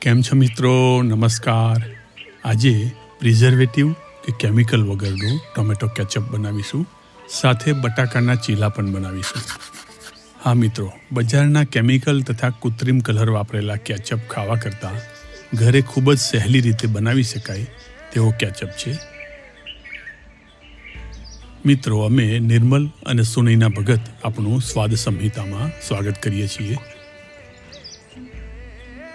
કેમ છો મિત્રો? નમસ્કાર. આજે પ્રિઝર્વેટિવ કે કેમિકલ વગરનું ટોમેટો કેચઅપ બનાવીશું. સાથે બટાકાના ચીલા પણ બનાવીશું. હા મિત્રો, બજારના કેમિકલ તથા કૃત્રિમ કલર વાપરેલા કેચઅપ ખાવા કરતાં ઘરે ખૂબ જ સહેલી રીતે બનાવી શકાય તેવો કેચઅપ છે. મિત્રો, અમે નિર્મલ અને સુનૈના ભગત આપણું સ્વાદ સંહિતામાં સ્વાગત કરીએ છીએ.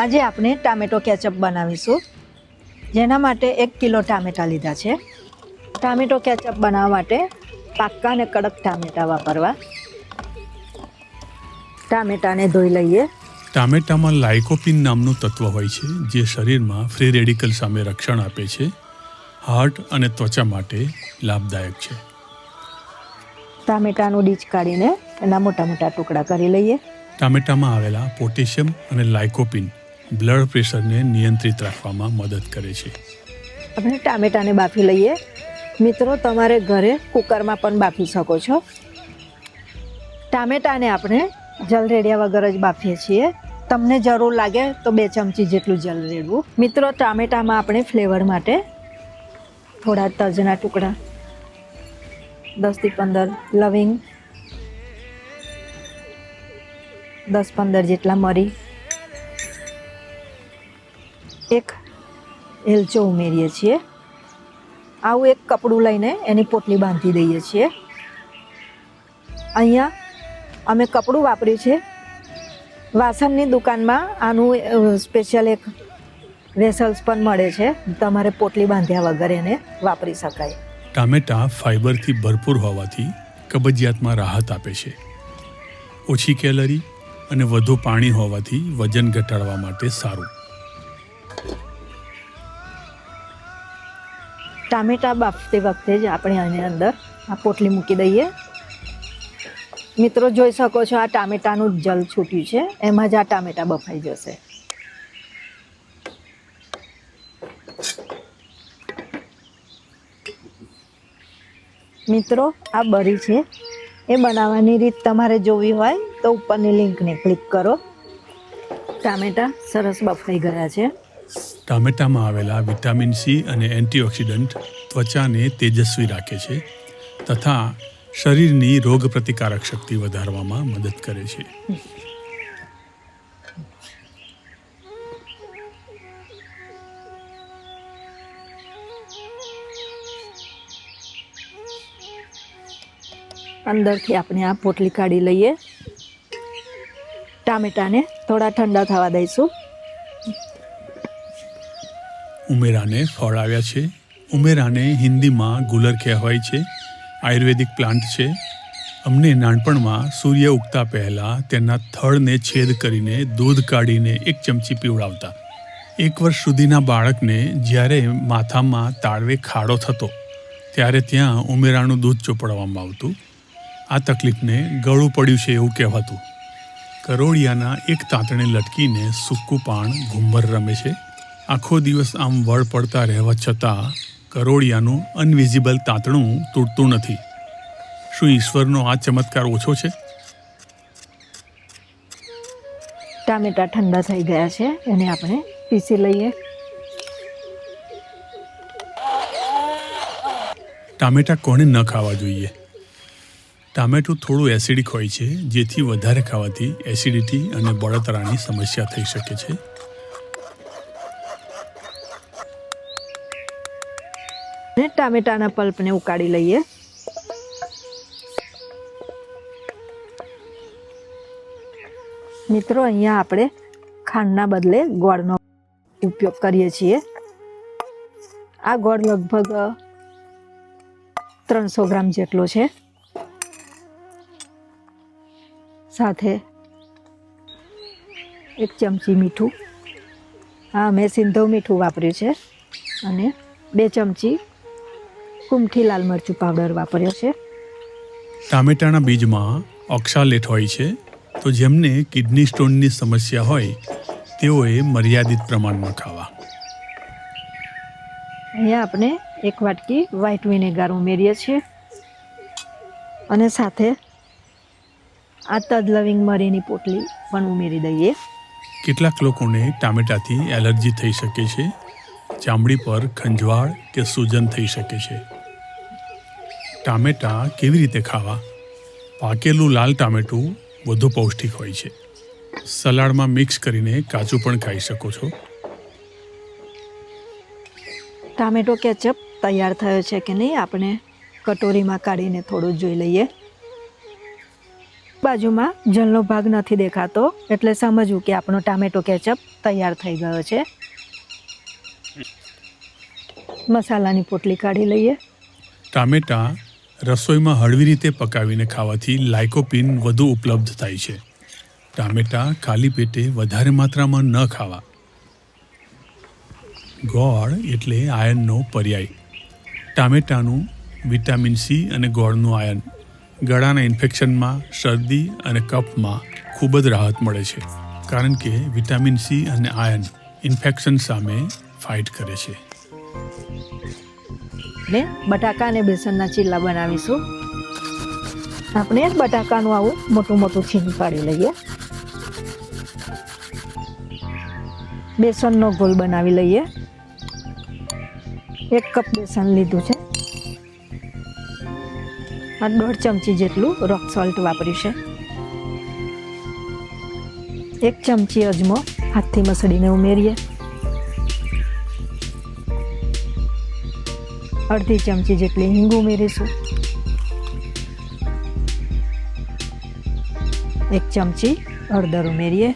આજે આપણે ટામેટો કેચઅપ બનાવીશું. જેના માટે એક કિલો ટામેટા લીધા છે. ટામેટો કેચઅપ બનાવવા માટે પાક્કા અને કડક ટામેટા વાપરવા. ટામેટાને ધોઈ લઈએ. ટામેટામાં લાઇકોપિન નામનું તત્વ હોય છે જે શરીરમાં ફ્રી રેડિકલ સામે રક્ષણ આપે છે. હાર્ટ અને ત્વચા માટે લાભદાયક છે. ટામેટાનું ડીચ કાઢીને એના મોટા મોટા ટુકડા કરી લઈએ. ટામેટામાં આવેલા પોટેશિયમ અને લાઇકોપિન બ્લડ પ્રેશરને નિયંત્રિત રાખવામાં મદદ કરે છે. આપણે ટામેટાને બાફી લઈએ. મિત્રો, તમારે ઘરે કુકરમાં પણ બાફી શકો છો. ટામેટાને આપણે જલ રેડ્યા વગર જ બાફીએ છીએ. તમને જરૂર લાગે તો બે ચમચી જેટલું જલ રેડવું. મિત્રો, ટામેટામાં આપણે ફ્લેવર માટે થોડા તજના ટુકડા દસથી પંદર લવિંગ, દસ પંદર જેટલા મરી એક એલચો ઉમેરીએ છીએ. આવું એક કપડું લઈને એની પોટલી બાંધી દઈએ છીએ. અહીંયા અમે કપડું વાપર્યું છે વાસણની દુકાનમાં આનું સ્પેશિયલ એક વેસલ્સ પણ મળે છે. તમારે પોટલી બાંધ્યા વગર એને વાપરી શકાય. ટામેટા ફાઇબરથી ભરપૂર હોવાથી કબજિયાતમાં રાહત આપે છે. ઓછી કેલરી અને વધુ પાણી હોવાથી વજન ઘટાડવા માટે સારું. ટામેટા બાફતી વખતે જ આપણે આની અંદર આ પોટલી મૂકી દઈએ. મિત્રો જોઈ શકો છો આ ટામેટાનું જલ છૂટ્યું છે. એમાં જ આ ટામેટા બફાઈ જશે. મિત્રો, આ બરી છે. એ બનાવવાની રીત તમારે જોવી હોય તો ઉપરની લિંકને ક્લિક કરો. ટામેટા સરસ બફાઈ ગયા છે. ટામેટામાં આવેલા વિટામિન સી અને એન્ટીઓક્સિડન્ટ ત્વચાને તેજસ્વી રાખે છે તથા શરીરની રોગ પ્રતિકારક શક્તિ વધારવામાં મદદ કરે છે. અંદરથી આપણે આ પોટલી કાઢી લઈએ. ટામેટાને થોડા ઠંડા થવા દઈશું. ઉમેરાને ફળ આવ્યા છે. ઉમેરાને હિન્દીમાં ગુલર કહેવાય છે. આયુર્વેદિક પ્લાન્ટ છે. અમને નાનપણમાં સૂર્ય ઉગતા પહેલાં તેના થડને છેદ કરીને દૂધ કાઢીને એક ચમચી પીવડાવતા. એક વર્ષ સુધીના બાળકને જ્યારે માથામાં તાળવે ખાડો થતો, ત્યારે ત્યાં ઉમેરાનું દૂધ ચોપડવામાં આવતું. આ તકલીફને ગળું પડ્યું છે એવું કહેવાતું. કરોળિયાના એક તાંતણે લટકીને સૂકું પાણ ઘુંભર રમે છે. આખો દિવસ આમ વળ પડતા રહેવા છતાં કરોળિયાનું અનવિઝિબલ તાંતણું તૂટતું નથી. શું ઈશ્વરનો આ ચમત્કાર ઓછો છે? ટામેટા ઠંડા થઈ ગયા છે એને આપણે પીસી લઈએ. ટામેટા કોણે ન ખાવા જોઈએ? ટામેટું થોડું એસિડિક હોય છે જેથી વધારે ખાવાથી એસિડિટી અને બળતરાની સમસ્યા થઈ શકે છે. અને ટામેટાના પલ્પને ઉકાળી લઈએ. મિત્રો, અહીંયા આપણે ખાંડના બદલે ગોળનો ઉપયોગ કરીએ છીએ. આ ગોળ લગભગ ત્રણસો ગ્રામ જેટલો છે. સાથે એક ચમચી મીઠું. હા, મેં સિંધવ મીઠું વાપર્યું છે. અને બે ચમચી કુમઠી લાલ મરચું પાવડર વાપર્યો છે. ટામેટાના બીજમાં ઓક્સાલેટ હોય છે તો જેમને કિડની સ્ટોનની સમસ્યા હોય તેઓએ મર્યાદિત પ્રમાણમાં ખાવા. અહીંયા આપણે એક વાટકી વ્હાઈટ વિનેગાર ઉમેરીએ છીએ. અને સાથે આ તજ લવિંગ મરીની પોટલી પણ ઉમેરી દઈએ. કેટલાક લોકોને ટામેટાથી એલર્જી થઈ શકે છે ચામડી પર ખંજવાળ કે સૂજન થઈ શકે છે. ટામેટા કેવી રીતે ખાવા? પાકેલું લાલ ટામેટું વધુ પૌષ્ટિક હોય છે. સલાડમાં મિક્સ કરીને કાચું પણ ખાઈ શકો છો. ટામેટો કેચઅપ તૈયાર થયો છે કે નહીં આપણે કટોરીમાં કાઢીને થોડું જોઈ લઈએ. બાજુમાં જલનો ભાગ નથી દેખાતો એટલે સમજવું કે આપણો ટામેટો કેચઅપ તૈયાર થઈ ગયો છે. મસાલાની પોટલી કાઢી લઈએ. ટામેટા રસોઈમાં હળવી રીતે પકાવીને ખાવાથી લાઇકોપિન વધુ ઉપલબ્ધ થાય છે. ટામેટા ખાલી પેટે વધારે માત્રામાં ન ખાવા. ગોળ એટલે આયનનો પર્યાય. ટામેટાનું વિટામિન સી અને ગોળનું આયન ગળાના ઇન્ફેક્શનમાં શરદી અને કફમાં ખૂબ જ રાહત મળે છે, કારણ કે વિટામિન સી અને આયન ઇન્ફેક્શન સામે ફાઇટ કરે છે. ને બટાકા અને બેસનના ચીલા બનાવીશું. આપણે બટાકાનું આવું મોટું મોટું છીણ પાડી લઈએ. બેસનનો ગોલ બનાવી લઈએ. એક કપ બેસન લીધું છે. આ દોઢ ચમચી જેટલું રોક સોલ્ટ વાપર્યું છે એક ચમચી અજમો હાથથી મસળીને ઉમેરીએ. અડધી ચમચી જેટલી હિંગ ઉમેરીશું. એક ચમચી હળદર ઉમેરીએ.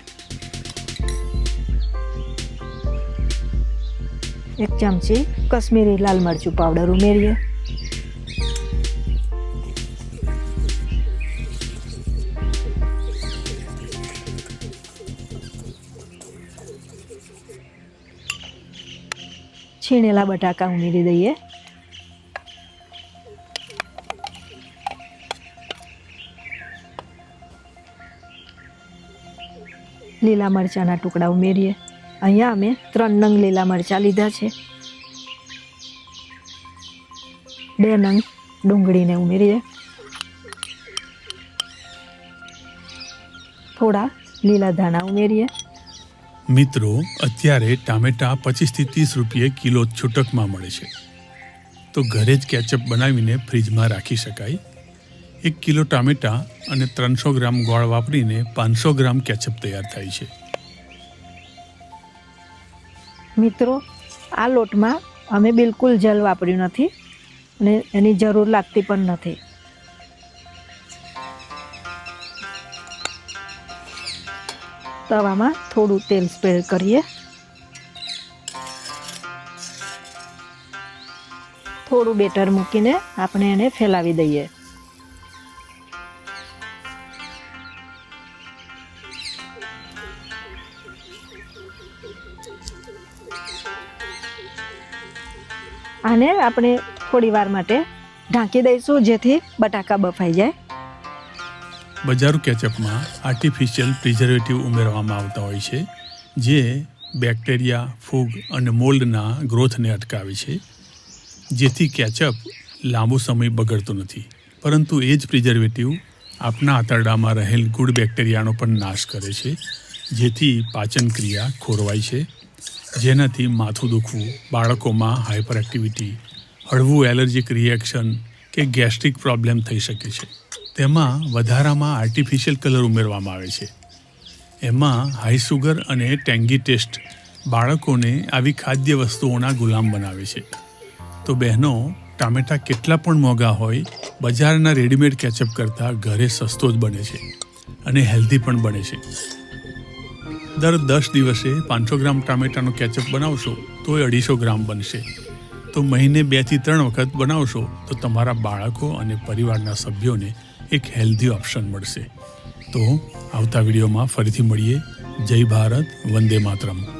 એક ચમચી કશ્મીરી લાલ મરચું પાવડર ઉમેરીએ. છીણેલા બટાકા ઉમેરી દઈએ. લીલા મરચાંના ટુકડા ઉમેરીએ. અહીંયા અમે ત્રણ નંગ લીલા મરચાં લીધા છે. બે નંગ ડુંગળીને ઉમેરીએ. થોડા લીલા ધાણા ઉમેરીએ. મિત્રો, અત્યારે ટામેટા પચીસથી ત્રીસ રૂપિયે કિલો છૂટકમાં મળે છે. તો ઘરે જ કેચઅપ બનાવીને ફ્રીજમાં રાખી શકાય. એક કિલો ટામેટા અને ત્રણસો ગ્રામ ગોળ વાપરીને પાંચસો ગ્રામ કેચઅપ તૈયાર થાય છે. મિત્રો, આ લોટમાં અમે બિલકુલ જલ વાપર્યું નથી અને એની જરૂર લાગતી પણ નથી. તવામાં થોડું તેલ સ્પ્રેડ કરીએ. થોડું બેટર મૂકીને આપણે એને ફેલાવી દઈએ. આને આપણે થોડી વાર માટે ઢાંકી દઈશું, જેથી બટાકા બફાઈ જાય. બજારુ કેચઅપમાં આર્ટિફિશિયલ પ્રિઝર્વેટિવ ઉમેરવામાં આવતા હોય છે, જે બેક્ટેરિયા, ફૂગ અને મોલ્ડના ગ્રોથને અટકાવે છે, જેથી કેચઅપ લાંબો સમય બગડતો નથી. પરંતુ એ જ પ્રિઝર્વેટિવ આપના આંતરડામાં રહેલ ગુડ બેક્ટેરિયાનો પણ નાશ કરે છે જેથી પાચન ક્રિયા ખોરવાય છે. જેનાથી માથું દુખવું, બાળકોમાં હાઇપર એક્ટિવિટી હળવું એલર્જીક રિએક્શન કે ગેસ્ટ્રિક પ્રોબ્લેમ થઈ શકે છે. તેમાં વધારામાં આર્ટિફિશિયલ કલર ઉમેરવામાં આવે છે. એમાં હાઈ સુગર અને ટેંગી ટેસ્ટ બાળકોને આવી ખાદ્ય વસ્તુઓના ગુલામ બનાવે છે. તો બહેનો, ટામેટા કેટલા પણ મોંઘા હોય, બજારના રેડીમેડ કેચઅપ કરતાં ઘરે સસ્તો જ બને છે અને હેલ્ધી પણ બને છે. દર દસ દિવસે પાંચસો ગ્રામ ટામેટાનો કેચઅપ બનાવશો તો એ અઢીસો ગ્રામ બનશે. તો મહિને બેથી ત્રણ વખત બનાવશો, તો તમારા બાળકો અને પરિવારના સભ્યોને એક હેલ્ધી ઓપ્શન મળશે. તો આવતા વિડીયોમાં ફરીથી મળીએ. જય ભારત, વંદે માતરમ.